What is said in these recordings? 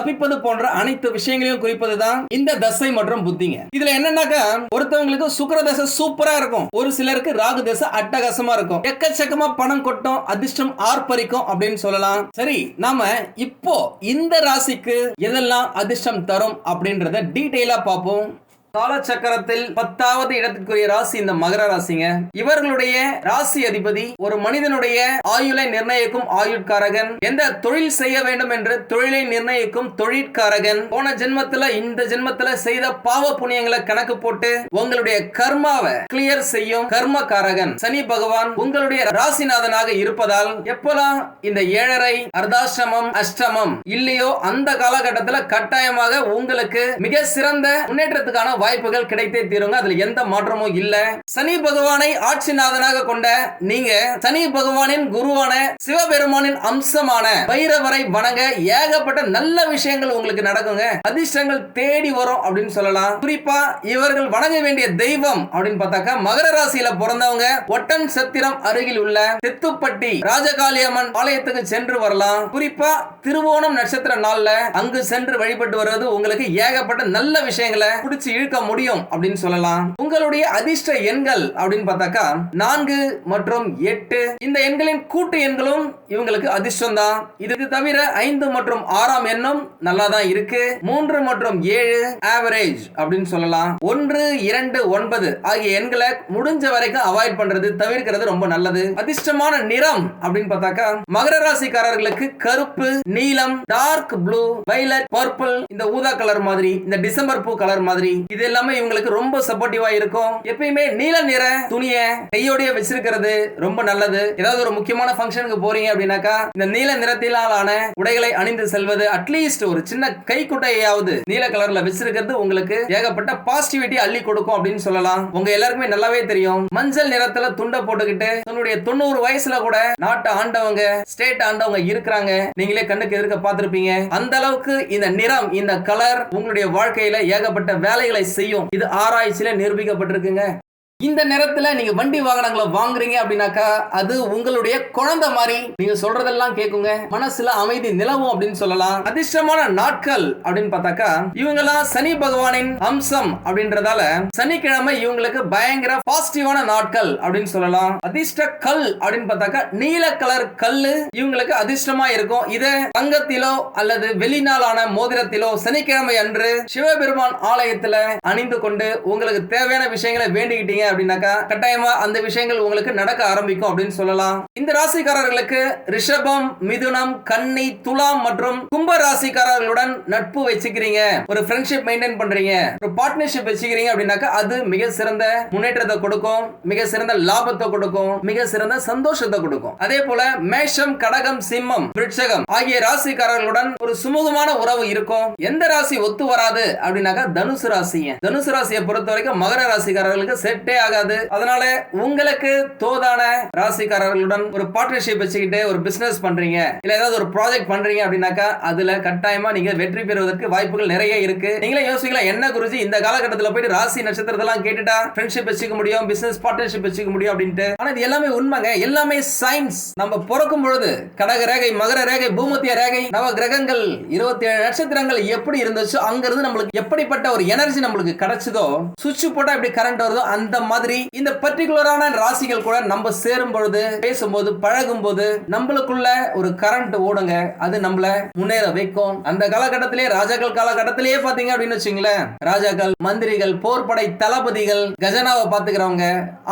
தப்பிப்பது போன்ற அனைத்து விஷயங்களையும் குறிப்பது தான் இந்த தசை மற்றும் புத்திங்க. இதுல என்னன்னாக்கா ஒருத்தவங்களுக்கு சுக்கர தசை சூப்பரா இருக்கும். ஒரு சிலருக்கு ராகு தசை அட்டகாசமா இருக்கும். எக்கச்சக்கமா பணம் கொட்டும் அதிர்ஷ்டம் ஆர்ப்பரிக்கும் அப்படின்னு சொல்லலாம். சரி நாம இப்போ இந்த ராசிக்கு எதெல்லாம் அதிர்ஷ்டம் தரும் அப்படின்றத டீட்டெயிலா பார்ப்போம். காலச்சக்கரத்தில் பத்தாவது இடத்திற்குரிய ராசி இந்த மகர ராசிங்க. இவர்களுடைய ராசி அதிபதி ஒரு மனிதனுடைய ஆயுளை நிர்ணயிக்கும் ஆயுட்காரகன். எந்த தொழில் செய்ய வேண்டும் என்று தொழிலை நிர்ணயிக்கும் தொழிற்காரகன். போன ஜென்மத்துல இந்த ஜென்மத்துல செய்த பாவ புண்ணியங்களை கணக்கு போட்டு உங்களுடைய கர்மாவை கிளியர் செய்யும் கர்மகாரகன் சனி பகவான் உங்களுடைய ராசிநாதனாக இருப்பதால் எப்பெல்லாம் இந்த ஏழரை அர்தாசிரமம் அஷ்டமம் இல்லையோ அந்த காலகட்டத்துல கட்டாயமாக உங்களுக்கு மிக சிறந்த முன்னேற்றத்துக்கான வாய்ப்புகள் கிடைத்தே தீருங்க. அதுல எந்த மாற்றமும் இல்ல. சனி பகவானை ஆட்சிநாதனாக கொண்ட நீங்க சனி பகவானின் குருவான சிவபெருமானின் அம்சமான பைரவரை வணங்க ஏகப்பட்ட நல்ல விஷயங்கள் உங்களுக்கு நடக்குங்க. அதிர்ஷ்டங்கள் தேடி வரும் அப்படின்னு சொல்லலாம். குறிப்பா இவர்கள் வணங்க வேண்டிய தெய்வம் அப்படின்னு பார்த்தாக்கா மகர ராசியில பிறந்தவங்க ஒட்டன் சத்திரம் அருகில் உள்ள தெத்துப்பட்டி ராஜகாளியம்மன் ஆலயத்துக்கு சென்று வரலாம். குறிப்பா திருவோணம் நட்சத்திர நாள்ல அங்கு சென்று வழிபட்டு வருவது உங்களுக்கு ஏகப்பட்ட நல்ல விஷயங்களை பிடிச்சு இழுக்க இருக்க முடியும் அப்படின்னு சொல்லலாம். உங்களுடைய அதிர்ஷ்ட எண்கள் அப்படின்னு பார்த்தாக்கா நான்கு மற்றும் எட்டு. இந்த எண்களின் கூட்டு எண்களும் இவங்களுக்கு அதிர்ஷ்டம் தான் இது தவிர ஐந்து மற்றும் ஆறாம் எண்ணும் நல்லா தான் இருக்கு. மூன்று மற்றும் ஏழு ஆவரேஜ் அப்படின்னு சொல்லலாம். ஒன்று இரண்டு ஒன்பது ஆகிய எண்களை முடிஞ்ச வரைக்கும் அவாய்ட் பண்றது தவிர்க்கிறது ரொம்ப நல்லது. அதிர்ஷ்டமான நிறம் அப்படின்னு பார்த்தாக்கா மகர ராசிக்காரர்களுக்கு கருப்பு நீலம் டார்க் ப்ளூ வைலட் பர்பிள் இந்த ஊதா கலர் மாதிரி இந்த டிசம்பர் பூ கலர் மாதிரி இது இது எல்லாமே இவங்களுக்கு ரொம்ப சப்போர்ட்டிவா இருக்கும். எப்பயுமே நீல நிற துணிய கையோடய வச்சிருக்கிறது ரொம்ப நல்லது. ஏதாவது ஒரு முக்கியமான ஃபங்க்ஷனுக்கு போறீங்க அப்படின்னாக்கா இந்த நீல நிறத்திலான உடைகளை அணிந்து செல்வது அட்லீஸ்ட் ஒரு சின்ன கைக்குட்டையாவது நீல கலர்ல வச்சிருக்கிறது உங்களுக்கு ஏகப்பட்ட பாசிட்டிவிட்டி அள்ளி கொடுக்கும் அப்படின்னு சொல்லலாம். உங்க எல்லாருக்குமே நல்லாவே தெரியும். மஞ்சள் நிறத்துல துண்டை போட்டுக்கிட்டு தன்னுடைய தொண்ணூறு வயசுல கூட நாட்டை ஆண்டவங்க ஸ்டேட் ஆண்டவங்க இருக்கிறாங்க. நீங்களே கண்ணுக்கு எதிர்க்க பார்த்திருப்பீங்க. அந்த அளவுக்கு இந்த நிறம் இந்த கலர் உங்களுடைய வாழ்க்கையில ஏகப்பட்ட வேலைகளை செய்யும். இது ஆராய்ச்சியில நிரூபிக்கப்பட்டிருக்குங்க. இந்த நேரத்துல நீங்க வண்டி வாகனங்களை வாங்குறீங்க அப்படின்னாக்கா அது உங்களுடைய குழந்தை மாதிரி. நீங்க சொல்றதெல்லாம் கேட்குங்க மனசுல அமைதி நிலவும் அப்படின்னு சொல்லலாம். அதிர்ஷ்டமான நாட்கள் அப்படின்னு பார்த்தாக்கா இவங்கெல்லாம் சனி பகவானின் அம்சம் அப்படின்றதால சனிக்கிழமை இவங்களுக்கு பயங்கர பாசிட்டிவான நாட்கள் அப்படின்னு சொல்லலாம். அதிர்ஷ்ட கல் அப்படின்னு பார்த்தாக்கா நீல கலர் கல்லு இவங்களுக்கு அதிர்ஷ்டமா இருக்கும். இத தங்கத்திலோ அல்லது வெளிநாளான மோதிரத்திலோ சனிக்கிழமை அன்று சிவபெருமான் ஆலயத்துல அணிந்து கொண்டு உங்களுக்கு தேவையான விஷயங்களை வேண்டிக்கிட்டீங்க அப்படின்னாக்கா கட்டாயமா அந்த விஷயங்கள் உங்களுக்கு நடக்க ஆரம்பிக்கும் அப்படின்னு சொல்லலாம். இந்த ராசிக்காரர்களுக்கு ரிஷபம் மிதுனம் கன்னி துலாம் மற்றும் கும்ப ராசிக்காரர்களுடன் நட்பு வச்சுக்கிறீங்க. ஒரு ஃப்ரெண்ட்ஷிப் மெயின்டைன் பண்றீங்க. ஒரு பார்ட்னர்ஷிப் வச்சுக்கிறீங்க அப்படின்னாக்கா அது மிக சிறந்த முன்னேற்றத்தை கொடுக்கும் மிக சிறந்த லாபத்தை கொடுக்கும் மிக சிறந்த சந்தோஷத்தை கொடுக்கும். அதே போல மேஷம் கடகம் சிம்மம் விருட்சகம் ஆகிய ராசிக்காரர்களுடன் ஒரு சுமூகமான உறவு இருக்கும். எந்த ராசி ஒத்து வராது அப்படின்னாக்கா தனுசு ராசிங்க. தனுசு ராசியை பொறுத்த வரைக்கும் மகர ராசிக்காரர்களுக்கு செட்டே ஆகாது. அதனால உங்களுக்கு தோதான ராசிக்காரர்களுடன் ஒரு பார்ட்னர்ஷிப் வச்சுக்கிட்டு ஒரு பிசினஸ் பண்றீங்க. இல்ல ஏதாவது ஒரு ப்ராஜெக்ட் பண்றீங்க அப்படின்னாக்கா அதுல கட்டாயமா நீங்க வெற்றி பெறுவதற்கு வாய்ப்புகள் நிறைய இருக்கு. நீங்களே யோசிக்கலாம் என்ன குருஜி இந்த காலகட்டத்தில் போயிட்டு ராசி நட்சத்திரத்தெல்லாம் கேட்டுட்டா ஃப்ரெண்ட்ஷிப் வச்சுக்க முடியும் பிசினஸ் பார்ட்னர்ஷிப் வச்சுக்க முடியும் அப்படின்ட்டு. ஆனா இது எல்லாமே உண்மைங்க. எல்லாமே சயின்ஸ் நம்ம பிறக்கும் பொழுது கடக ரேகை மகர ரேகை பூமத்திய ரேகை நவ கிரகங்கள் இருபத்தி ஏழு நட்சத்திரங்கள் எப்படி இருந்துச்சோ அங்கிருந்து நம்மளுக்கு எப்படிப்பட்ட ஒரு எனர்ஜி நம்மளுக்கு கிடைச்சதோ சுவிட்ச் போட்டா எப்படி கரண்ட் வருதோ அந்த மாதிரி இந்த பர்டிகுலரான ராசிகள் கூட நம்ம சேரும் பொழுது பேசும்போது பழகும் போது நம்மளுக்குள்ள ஒரு கரண்ட் ஓடுங்க. அது நம்மள முன்னேற வைக்கும். அந்த காலகட்டத்திலே ராஜாக்கள் காலகட்டத்திலேயே பாத்தீங்க அப்படின்னு வச்சுங்களேன். ராஜாக்கள் மந்திரிகள் போர்படை தளபதிகள் கஜனாவை பாத்துக்கிறவங்க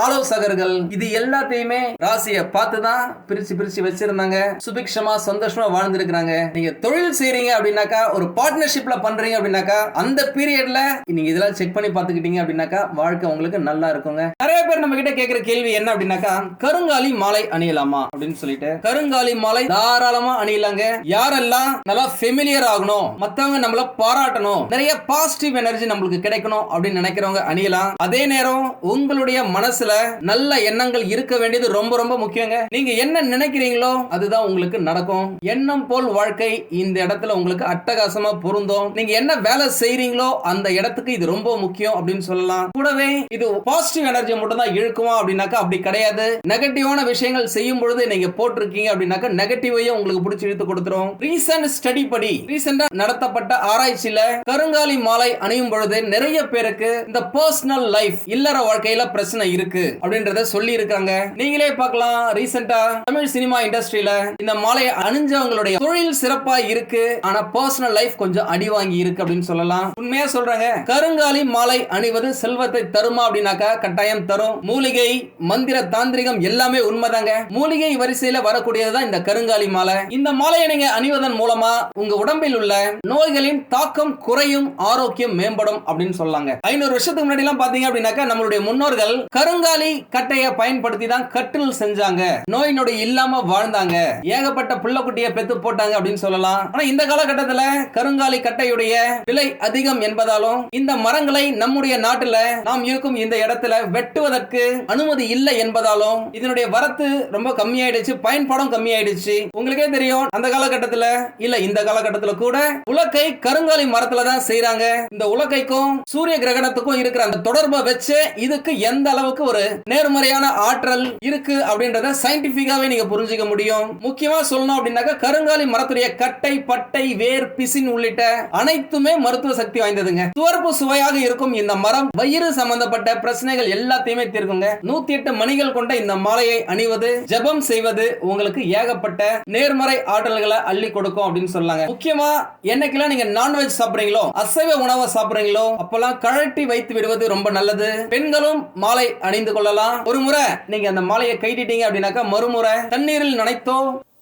ஆலோசகர்கள் இது எல்லாத்தையுமே ராசியை பார்த்து தான் பிரிச்சு பிரிச்சு வச்சிருந்தாங்க. சுபிக்ஷமா சந்தோஷமா வாழ்ந்திருக்கிறாங்க. நீங்க தொழில் செய்றீங்க அப்படின்னாக்கா ஒரு பார்ட்னர்ஷிப்ல பண்றீங்க அப்படின்னாக்கா அந்த பீரியட்ல நீங்க இதெல்லாம் செக் பண்ணி பாத்துக்கிட்டீங்க அப்படின்னாக்கா வாழ்க்கை உங்களுக்கு நல்லா இருக்கும். இருக்குங்க. நிறைய பேர் நம்ம கிட்ட கேக்குற கேள்வி என்ன அப்படின்னாக்கா கருங்காலி மாலை அணியலாமா? அப்படின்னு சொல்லிட்டு. கருங்காலி மாலை தாராளமா அணியலாங்க. யாரெல்லாம் நல்லா ஃபெமிலியர் ஆகணும் மத்தவங்க நம்மள பாராட்டணும் நிறைய பாசிட்டிவ் எனர்ஜி நம்மளுக்கு கிடைக்கணும் அப்படின்னு நினைக்கிறவங்க அணியலாம். அதே நேரம் உங்களுடைய மனசுல நல்ல எண்ணங்கள் இருக்க வேண்டியது ரொம்ப ரொம்ப முக்கியங்க. நீங்க என்ன நினைக்கிறீங்களோ அதுதான் உங்களுக்கு நடக்கும். எண்ணம் போல் வாழ்க்கை இந்த இடத்துல உங்களுக்கு அட்டகாசமா பொருந்தும். நீங்க என்ன வேலை செய்யறீங்களோ அந்த இடத்துக்கு இது ரொம்ப முக்கியம் அப்படின்னு சொல்லலாம். கூடவே இது பாசிட்டிவ் எனர்ஜி மட்டும் தான் இழுக்குமா அப்படின்னாக்கா அப்படி கிடையாது. நெகட்டிவான விஷயங்கள் செய்யும் பொழுது நீங்க போட்டிருக்கீங்க அப்படின்னாக்கா நெகட்டிவையும் உங்களுக்கு பிடிச்சி இழுத்து கொடுத்துரும். ரீசன்ட் ஸ்டடி படி ரீசெண்டா நடத்தப்பட்ட ஆராய்ச்சியில கருங்காலி மாலை அணியும் பொழுது நிறைய பேருக்கு இந்த பர்சனல் லைஃப் இல்லற வாழ்க்கையில பிரச்சனை இருக்கு அப்படின்றத சொல்லி இருக்காங்க நீங்களே பார்க்கலாம். ரீசெண்டா தமிழ் சினிமா இண்டஸ்ட்ரியில இந்த மாலையை அணிஞ்சவங்களுடைய தொழில் சிறப்பா இருக்கு. ஆனா பர்சனல் லைஃப் கொஞ்சம் அடி வாங்கி இருக்கு அப்படின்னு சொல்லலாம். உண்மையா சொல்றாங்க. கருங்காலி மாலை அணிவது செல்வத்தை தருமா அப்படின்னாக்கா கட்டாயம் தரும். மூலிகை மந்திர தாந்திரிகம் எல்லாமே உண்மைதாங்க. மூலிகை வரிசையில வரக்கூடியதுதான் இந்த கருங்காலி மாலை. இந்த மாலையை நீங்க அணிவதன் மூலமா உங்க உடம்பில் உள்ள நோய்களின் தாக்கம் குறையும் ஆரோக்கியம் மேம்படும் அப்படின்னு சொல்லாங்க. ஐநூறு வருஷத்துக்கு முன்னாடி எல்லாம் பாத்தீங்க அப்படின்னாக்கா நம்மளுடைய முன்னோர்கள் கருங்காலி கட்டையை பயன்படுத்தி தான் கட்டில் செஞ்சாங்க. நோய் நொடி இல்லாம வாழ்ந்தாங்க. ஏகப்பட்ட புள்ளக்குட்டியை பெத்து போட்டாங்க அப்படின்னு சொல்லலாம். ஆனா இந்த காலகட்டத்துல கருங்காலி கட்டையுடைய விலை அதிகம் என்பதாலும் இந்த மரங்களை நம்முடைய நாட்டுல நாம் இருக்கும் இந்த இடத்துல வெட்டுவதற்கு அனுமதி இல்லை என்பதாலும் இதனுடைய வரத்து ரொம்ப கம்மியாயிடுச்சு பயன்பாடும் கம்மியாயிடுச்சு. உங்களுக்கே தெரியும் அந்த காலகட்டத்துல இல்ல இந்த காலகட்டத்துல கூட உலக்கை கருங்காலி மரத்துல தான் செய்யறாங்க இந்த உலக்கைக்கும் சூரிய கிரகணத்துக்கும் இருக்கிற அந்த தொடர்பை வச்சு இதுக்கு எந்த அளவுக்கு ஒரு நேர்மறையான ஆற்றல் இருக்கு அப்படின்றத சயின்டிபிக்காவே நீங்க புரிஞ்சுக்க முடியும். முக்கியமா சொல்லணும் அப்படின்னாக்கா கருங்காலி மரத்துடைய கட்டை பட்டை வேர் பிசின் உள்ளிட்ட அனைத்துமே மருத்துவ சக்தி வாய்ந்ததுங்க. துவர்ப்பு சுவையாக இருக்கும் இந்த மரம் வயிறு சம்பந்தப்பட்ட பிரச்சனைகள் எல்லாத்தையுமே தீர்க்குங்க. நூத்தி எட்டு மணிகள் கொண்ட இந்த மாலையை அணிவது ஜபம் செய்வது உங்களுக்கு ஏகப்பட்ட நேர்மறை ஆற்றல்களை அள்ளி கொடுக்கும் அப்படின்னு சொல்லாங்க முக்கியமா என்னைக்கெல்லாம் நீங்க நான்வெஜ் சாப்பிடுறீங்களோ அசைவ உணவை சாப்பிடுறீங்களோ அப்பெல்லாம் கழட்டி வைத்து விடுவது ரொம்ப நல்லது. பெண்களும் மாலை அணிந்து கொள்ளலாம். ஒரு முறை நீங்க அந்த மாலையை கைட்டிட்டீங்க அப்படின்னாக்கா மறுமுறை தண்ணீரில் நனைத்தோ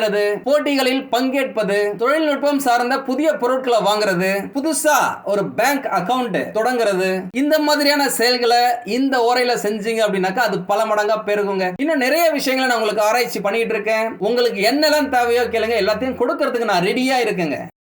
செய்யறது போட்டிகளில் பங்கேற்பது தொழில்நுட்பம் சார்ந்த புதிய பொருட்களை வாங்குறது புதுசா ஒரு பேங்க் அக்கவுண்ட் தொடங்குறது. இந்த மாதிரியான செயல்களை இந்த ஓரையில செஞ்சீங்க அப்படின்னாக்கா அது பல மடங்கா பெருகுங்க. இன்னும் நிறைய விஷயங்களை நான் உங்களுக்கு ஆராய்ச்சி பண்ணிட்டு இருக்கேன். உங்களுக்கு என்னெல்லாம் தேவையோ கேளுங்க. எல்லாத்தையும் கொடுக்கறதுக்கு நான் ரெடியா இருக்கேங்க.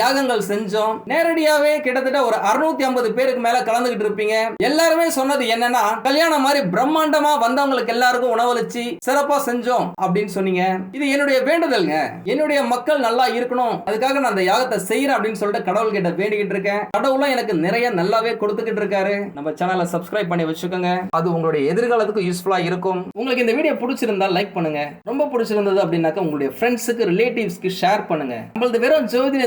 யாகங்கள் செஞ்சோம். நேரடியாவே கிட்டத்தட்ட ஒரு அறுநூத்தி ஐம்பது பேருக்கு மேல கலந்துகிட்டு இருப்பீங்க. எல்லாருமே சொன்னது என்னன்னா கல்யாணம் மாதிரி பிரம்மாண்டமா வந்தவங்களுக்கு எல்லாருக்கும் உணவளிச்சு சிறப்பா செஞ்சோம் அப்படின்னு சொன்னீங்க. இது என்னுடைய வேண்டுதல்ங்க. என்னுடைய மக்கள் நல்லா இருக்கணும். அதுக்காக நான் அந்த யாகத்தை செய்யறேன் அப்படின்னு சொல்லிட்டு கடவுள் கிட்ட வேண்டிக்கிட்டு இருக்கேன். கடவுளும் எனக்கு நிறைய நல்லாவே கொடுத்துக்கிட்டு இருக்காரு. நம்ம சேனலை சப்ஸ்கிரைப் பண்ணி வச்சுக்கோங்க. அது உங்களுடைய எதிர்காலத்துக்கு யூஸ்ஃபுல்லா இருக்கும். உங்களுக்கு இந்த வீடியோ பிடிச்சிருந்தா லைக் பண்ணுங்க. ரொம்ப பிடிச்சிருந்தது அப்படின்னாக்கா உங்களுடைய ஃப்ரெண்ட்ஸுக்கு ரிலேட்டிவ்ஸ்க்கு ஷேர் பண்ணுங்க. நம்மளது வெறும் ஜோதிட